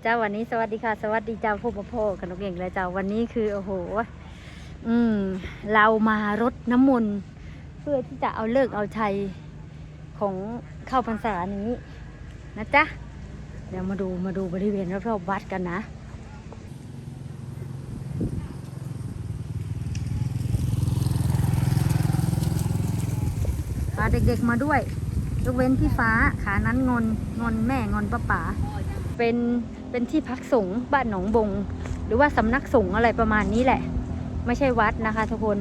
เจ้าวันนี้สวัสดีค่ะ สวัสดีเจ้าผู้ประโภคขนมเก่งเลยเจ้าวันนี้คือโอ้โหอืมเรามารดน้ำมนต์เพื่อที่จะเอาเลิกเอาชัยของเข้าพรรษานี้นะจ๊ะเดี๋ยวมาดูมาดูบริเวณรอบๆวัดกันนะพาเด็กๆมาด้วยยกเว้นพี่ฟ้าขานั้นงอนงอนแม่งอนป้าป๋าเป็น เป็นที่พักสงฆ์บ้านหนองบง หรือว่าสำนักสงฆ์อะไรประมาณนี้แหละ ไม่ใช่วัดนะคะทุกคน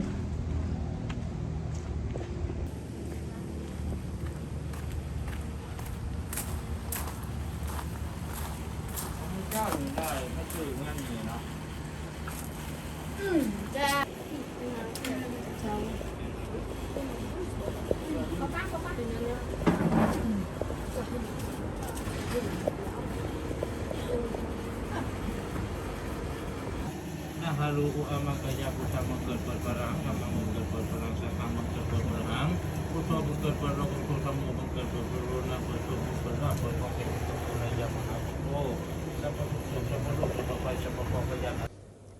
เจ้านี่ได้ไม่คือเงินนี่เนาะ นะ ฮารูอุอามังกายาพุทธมังเกิดเปิดปรังธรรมังเกิดเปิดปรังสังฆมังเกิดเปิดปรังพุทโธมังเกิดเปิดรังพุทธธรรมมังเกิดเปิดปรุณาเปิดตุมังเปิดว่าเปิดของเก็บตุกุนายามหาพุทโธสัพพุทโธสัพพะโลกสัพพะไปสัพพะปองพยา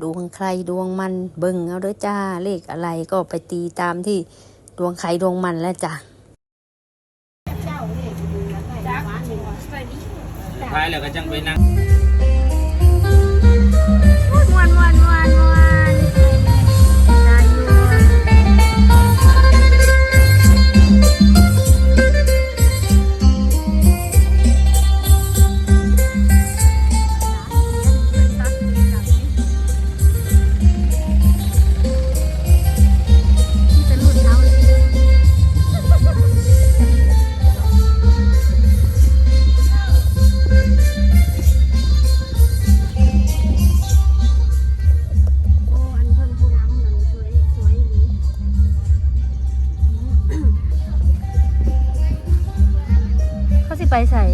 ดวงใครดวงมันเบิ่งเอาด้อจ้าเลขอะไรก็ไปตีตามที่ดวงใครดวงมันแล้วจ้ะท้ายแล้วก็จังไปนั่ง ไปใส่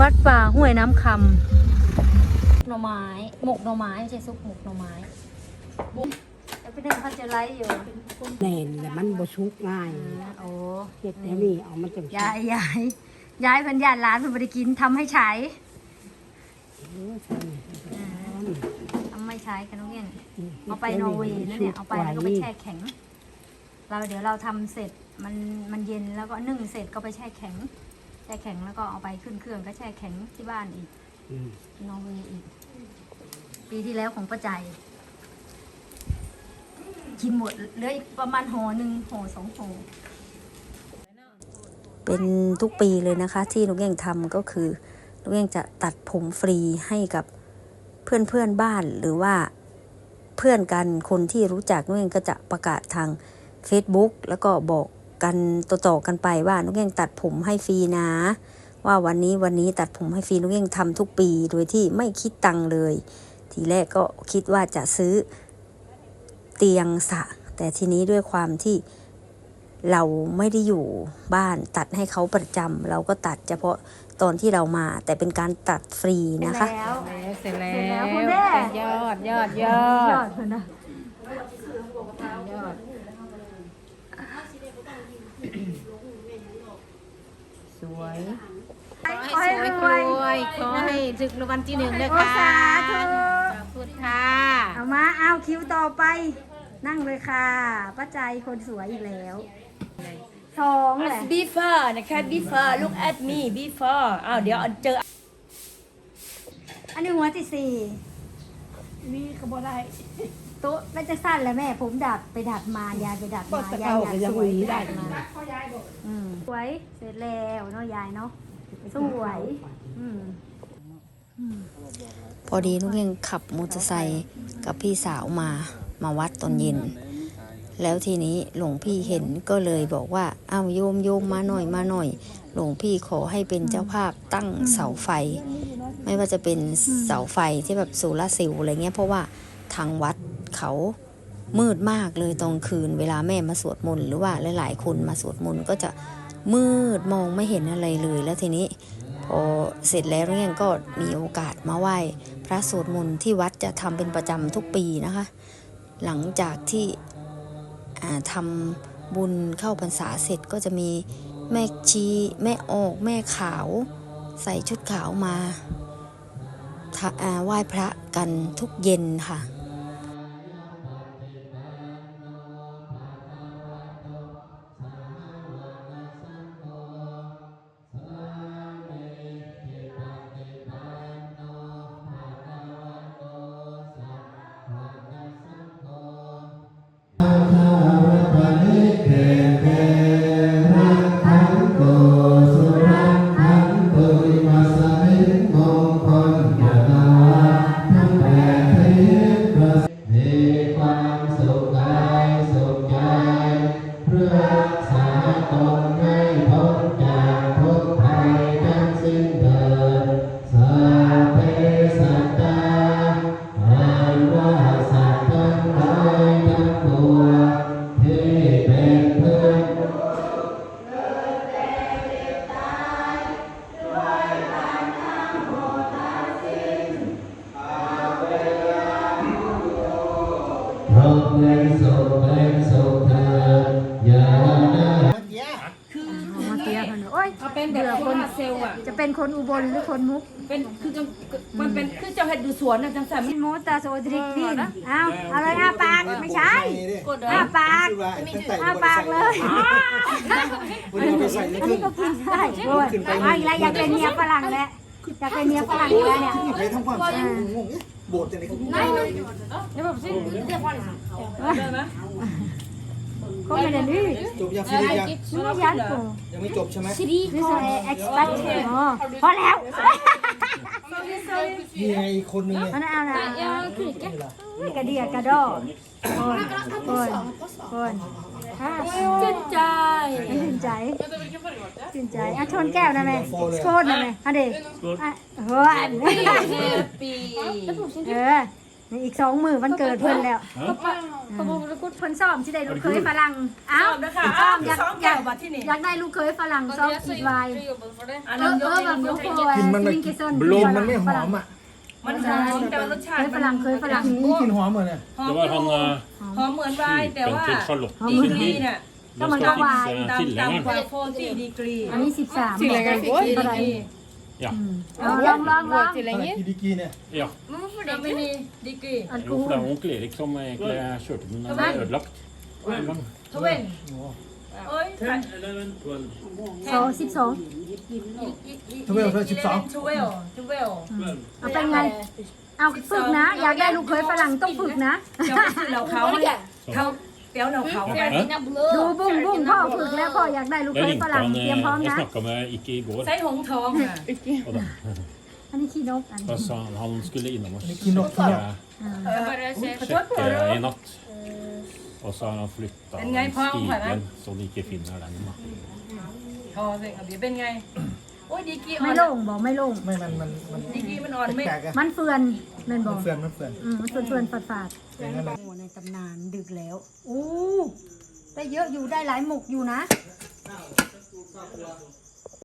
วัดป่าห้วยน้ำคำหน่อไม้ หมกหน่อไม้ไม่ใช่ซุปหมกหน่อไม้แล้วพี่เน่เขาจะไล่อยู่แน่นแต่มันบ่ชุกง่ายโอ้เฮ็ดแต่นี่เอามาจังยายยายยายเพันยานร้านเพันบริกินทำให้ใช้เออใช่ทำไม่ใช้กันน้องเงี้ยเอาไปนอร์เวย์นั่นเนี่ยเอาไปแล้วก็ไปแช่แข็ง เราเดี๋ยวเราทำเสร็จ มันมันเย็นแล้วก็นึ่งเสร็จก็ไปแช่แข็ง แช่แข็งแล้วก็เอาไปขึ้นเครื่องก็แช่แข็งที่บ้านอีกอืมนอร์เวย์อีก ปีที่แล้วของประจัยกินหมดเหลืออีกประมาณห่อหนึ่งห่อสองห่อ เป็นทุกปีเลยนะคะ ที่นกเย่งทำก็คือนกเย่งจะตัดผมฟรีให้กับเพื่อนเพื่อนๆบ้านหรือว่าเพื่อนกันคนที่รู้จักนกเย่งก็จะประกาศทาง Facebook แล้วก็บอก กันต่อๆกันไปว่านกเย่งตัดผมให้ฟรีนะ ว่าวันนี้วันนี้ตัดผมให้ฟรีนกเย่งทำทุกปี โดยที่ไม่คิดตังค์เลย ทีแรกก็คิดว่าจะซื้อเตียงสระแต่ทีนี้ด้วยความที่เราไม่ได้อยู่บ้านตัดให้เขาประจำเราก็ตัดเฉพาะตอนที่เรามา แต่เป็นการตัดฟรีนะคะ เสร็จแล้เสร็จแล้ววคุณแม่ยอดยอดยยออด ดเลยนะ ยอด สวยขอให้รวยยขอให้ถึกรางวัลที่หนึ่งเลยโอ้ค่ะสาธุ ขอบคุณค่ะเอามาเอาคิวต่อไป นั่งเลยค่ะป้าใจคนสวยอีกแล้วสองแหละ before นะคะ before look at me before อ้าวเดี๋ยวเจอ อันนี้หัวที่สี่นี่ก็บ่ได้ โต๊ะแล้วจะสั้นแล้วแม่ ผมดัดไปดัดมายายไปดัดบ่มาตะยายเกาอยากก็ยังสวยหวีไปได้ ดัดมาอืมสวยเสร็จแล้วเนาะยายเนาะสวยอืมพอดีนุกยังขับมอเตอร์ไซค์กับพี่สาวมามาวัดตอนเย็น แล้วทีนี้หลวงพี่เห็นก็เลยบอกว่าอ้าวโยมโยมมาหน่อยมาหน่อย หลวงพี่ขอให้เป็นเจ้าภาพตั้งเสาไฟ ไม่ว่าจะเป็นเสาไฟที่แบบโซลาร์เซลล์อะไรเงี้ยเพราะว่าทางวัด เขามืดมากเลยตอนคืน เวลาแม่มาสวดมนต์หรือว่าหลาย ๆ คนมาสวดมนต์ก็จะมืดมองไม่เห็นอะไรเลยแล้วทีนี้ พอเสร็จแล้วเนี่ยก็มีโอกาสมาไหว้พระสวดมนต์ที่วัดจะทำเป็นประจำทุกปีนะคะ หลังจากที่อ่าทำบุญเข้าพรรษาเสร็จก็จะมีแม่ชีแม่ออกแม่ขาว ใส่ชุดขาวมาไหว้พระกันทุกเย็นค่ะ มเป็นสุขเป็นสุขเถิดอย่าเตียกันโอ้ยเอาเป็นแบบคนเซลล์อะ จะเป็นคนอุบลหรือคนมุกเป็นคือจังมันเป็นคือเจ้าเห็ดดูสวนนะจังสันมิโมตาโซดริกพินเอาเอาเลยอ้าปากไม่ใช่อ้าปากอ้าปากเลยอันนี้ก็กินได้โอ้ยอาอีกแล้วอยากเป็นเมียฝรั่งแล้วอยากเป็นเมียฝรั่งแล้วเนี่ย ไปทำความสะอาดงงเนี่ยโบสถ์จะไหนก็ไม่ได้ดื้จบยังฟิลิปยังไม่ยันกูยังไม่จบใช่ไหมนี่คือเอ็กซ์พัอ๋อพอแล้วนี่ไงอีกคนนึงเนี่ยมันเอานะกระเดียกระดอคนคนคน ห้าชื่นใจชื่นใจชื่นใจอะชนแก้วนะแม่โคตรนะแม่อันเด็กอะเฮ้ยปีเออนี่อีกสองมือวันเกิดเพิ่นแล้วเพิ่นซ้อมที่ได้ลูกเคยฝรั่งชเอ้าอบนะคะซ้อมอยากซ้อมอแก้ยากวบัดที่นี่อยากได้ลูกเคยฝรั่งซ้อมอีกวายอันเอนั้อนยเอกอเอแบบงยยกกโคเองยมันไม่กินกิซอนลมมันไม่หอมอะ มันหอมแต่ว่ารสชาเคติยฝรั่งเคยฝรั่ง นี่กลินหอมเหมือนเนี่ยหอม Det var han eh, หอมเหมือนไวน์แต่ว่า typen til Charlotte ดี sin กรี bil. เนี่ยก็ Den มัน skal ก็วาย fikse ต่ำ tilhengeren. ต่ำกว่าโฟตี้ดีกรีอันนี้สิบสามดีเท่าไหร่กรี Ja. เอาลองลองลองอะไรกี่ดีกรีเนี่ย ja. เราไม่มีดีกรีอัน Jo, กู for det er onkel Erik som egentlig kjørte den den er ødelagt. En gang. ทเวนเอ้ยส องสิบสองทเวลเธอสิบสองทเวลทเวลเอาเป็นไง เอาฝึกนะ อยากได้ลูกเคยฝรั่งต้องฝึกนะ เจ้าคือเราเขาเขาเปียวเราเขาไป Hæ? ดูบุ้งบุ้งพ่อฝึกแล้วพ่ออยากได้ลูก Jeg เคยฝ ringte รั่ง han เตรียม eh, พร้อม Jeg นะ snakka med ikke i går. ใส่หงทองอะ Og da, อันนี้ขี้นกอัน da นี้ sa han han skulle innom og Kino, sjekke, Bare sjekke i natt. Og så har han flytta En gang på Amfara. stigen så de ikke finner den. da. ทอสิครับเป็นไง โอ้ยดีกรีอ่อไม่นโล่งบอกไม่โล่งไม่มันมันมันดีกรีมันอ่อนไม่ แปลกอะมันเฟือนแมันบมัอนกเฟื่อนมันเฟื่อนอืมมันเฟือนเฟือนฝาดฝาดอย่างนั้นแหละโอ้ในตำนานดึกแล้วอู้ได้เยอะอยู่ได้หลายหมกอยู่นะ